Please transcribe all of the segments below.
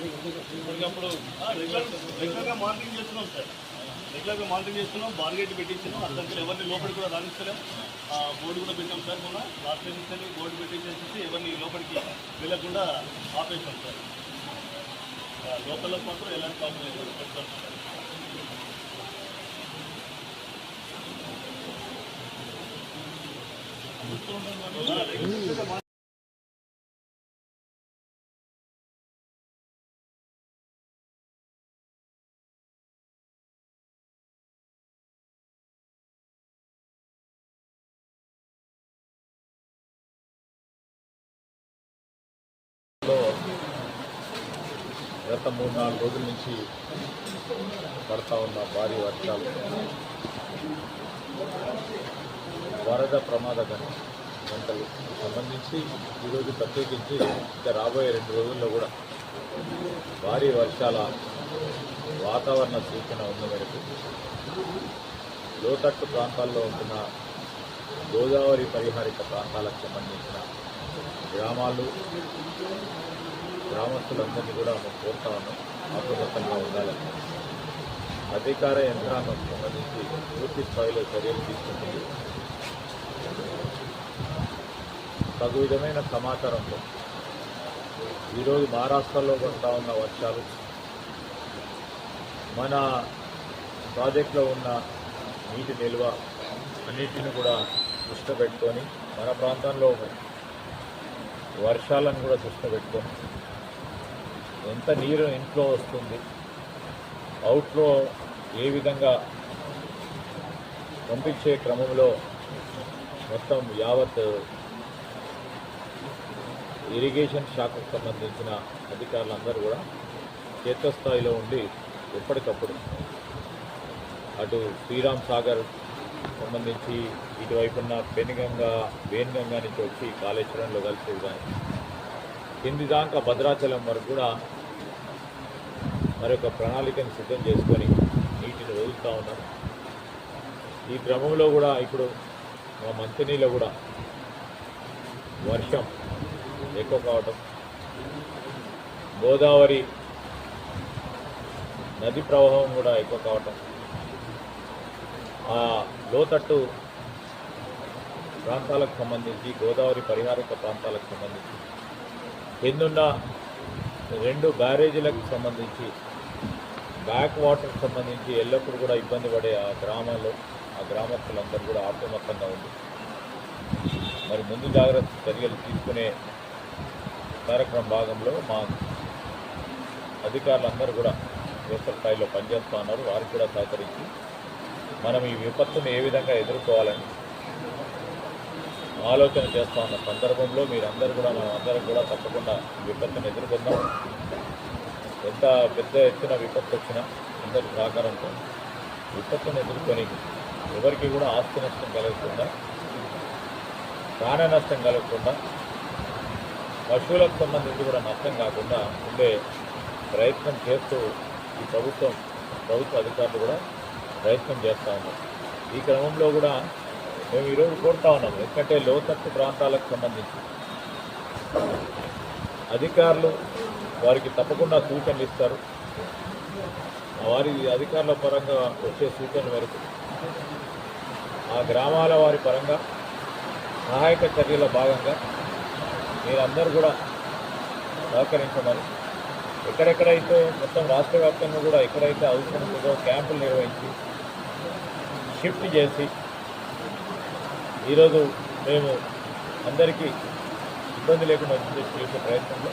అప్పుడు రెగ్యులర్ రెగ్యులర్గా మానిటరింగ్ చేస్తున్నాం సార్. రెగ్యులర్గా మానిటరింగ్ చేస్తున్నాం బార్గేట్ పెట్టించినాం అసలు ఎవరిని లోపలికి కూడా రాణిస్తలేం బోర్డు కూడా పెట్టాం సార్ మొన్న. లాస్ట్ టైం ఇస్తే బోర్డు పెట్టించేసి ఎవరిని లోపలికి వెళ్ళకుండా ఆపేసాం సార్. లోపల మాత్రం ఎలాంటి ప్రాబ్లం లేదు. పెడతాం సార్. ఆ, గత మూడు నాలుగు రోజుల నుంచి పడతా ఉన్న భారీ వర్షాలు. వరద ప్రమాద గంటలు. సంబంధించి ఈరోజు ప్రత్యేకించి ఇంకా రాబోయే రెండు రోజుల్లో కూడా భారీ వర్షాల వాతావరణ సూచన ఉన్న మేరకు. లోతట్టు ప్రాంతాల్లో ఉంటున్న గోదావరి పరిహారిక ప్రాంతాలకు సంబంధించిన గ్రామాలు గ్రామస్తులందరినీ కూడా మేము కోరుతా ఉన్నాం అప్రమత్తంగా ఉండాలని అధికార యంత్రాంగం సంబంధించి పూర్తి స్థాయిలో చర్యలు తీసుకుంటుంది. తగు విధమైన సమాచారంతో ఈరోజు మహారాష్ట్రలో పడతా ఉన్న వర్షాలు మన ప్రాజెక్టులో ఉన్న నీటి నిల్వ అన్నిటిని కూడా దృష్టి పెట్టుకొని మన ప్రాంతంలో వర్షాలను కూడా దృష్టి పెట్టుకొని ఎంత నీరు ఇంట్లో వస్తుంది అవుట్లో ఏ విధంగా పంపించే క్రమంలో మొత్తం యావత్ ఇరిగేషన్ శాఖకు సంబంధించిన అధికారులందరూ కూడా క్షేత్రస్థాయిలో ఉండి ఎప్పటికప్పుడు అటు శ్రీరామ్ సాగర్ సంబంధించి ఇటువైపున్న పెనుగంగా వేణుగంగా నుంచి వచ్చి కాళేశ్వరంలో కలిసే విధానం. కింది దాకా భద్రాచలం వరకు కూడా మరొక ప్రణాళికను సిద్ధం చేసుకొని నీటిని వదులుతూ ఉన్నారు. ఈ క్రమంలో కూడా ఇప్పుడు మా మంచినీళ్ళు కూడా వర్షం ఎక్కువ కావటం గోదావరి నది ప్రవాహం కూడా ఎక్కువ కావటం ఆ లోతట్టు ప్రాంతాలకు సంబంధించి గోదావరి పరిహారక ప్రాంతాలకు సంబంధించి కిందున్న రెండు బ్యారేజీలకు సంబంధించి బ్యాక్ వాటర్కి సంబంధించి ఎల్లప్పుడూ కూడా ఇబ్బంది పడే ఆ గ్రామంలో ఆ గ్రామస్తులందరూ కూడా అప్రమత్తంగా ఉంది మరి ముందు జాగ్రత్త చర్యలు తీసుకునే కార్యక్రమం భాగంలో మా అధికారులందరూ కూడా క్షేత్ర స్థాయిలో పనిచేస్తూ ఉన్నారు. వారికి కూడా సహకరించి మనం ఈ విపత్తును ఏ విధంగా ఎదుర్కోవాలని ఆలోచన చేస్తూ ఉన్న సందర్భంలో మీరందరూ కూడా మనం అందరం కూడా తప్పకుండా విపత్తును ఎదుర్కొందాం. ఎంత పెద్ద ఎత్తున విపత్తు వచ్చినా అందరి సహకారంతో విపత్తును ఎదుర్కొని ఎవరికి కూడా ఆస్తి నష్టం కలగకుండా ప్రాణ నష్టం కలగకుండా పశువులకు సంబంధించి కూడా నష్టం కాకుండా ఉండే ప్రయత్నం చేస్తూ ఈ ప్రభుత్వం ప్రభుత్వ అధికారులు కూడా ప్రయత్నం చేస్తూ ఉన్నారు. ఈ క్రమంలో కూడా మేము ఈరోజు కోరుతా ఉన్నాము ఎందుకంటే లోతట్టు ప్రాంతాలకు సంబంధించి. అధికారులు వారికి తప్పకుండా సూచనలు ఇస్తారు. వారి అధికారుల పరంగా వచ్చే సూచన మేరకు ఆ గ్రామాల వారి పరంగా సహాయక చర్యల భాగంగా మీరందరూ కూడా సహకరించమని ఎక్కడెక్కడైతే మొత్తం రాష్ట్ర వ్యాప్తంగా కూడా ఎక్కడైతే అవసరం ఉంటుందో క్యాంపులు నిర్వహించి షిఫ్ట్ చేసి ఈరోజు మేము అందరికీ ఇబ్బంది లేకుండా చేసి చేసే ప్రయత్నంలో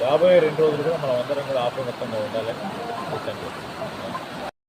రాబోయే రెండు రోజులు కూడా మనం అందరం కూడా ఆప్రమత్తంగా ఉండాలని సూచన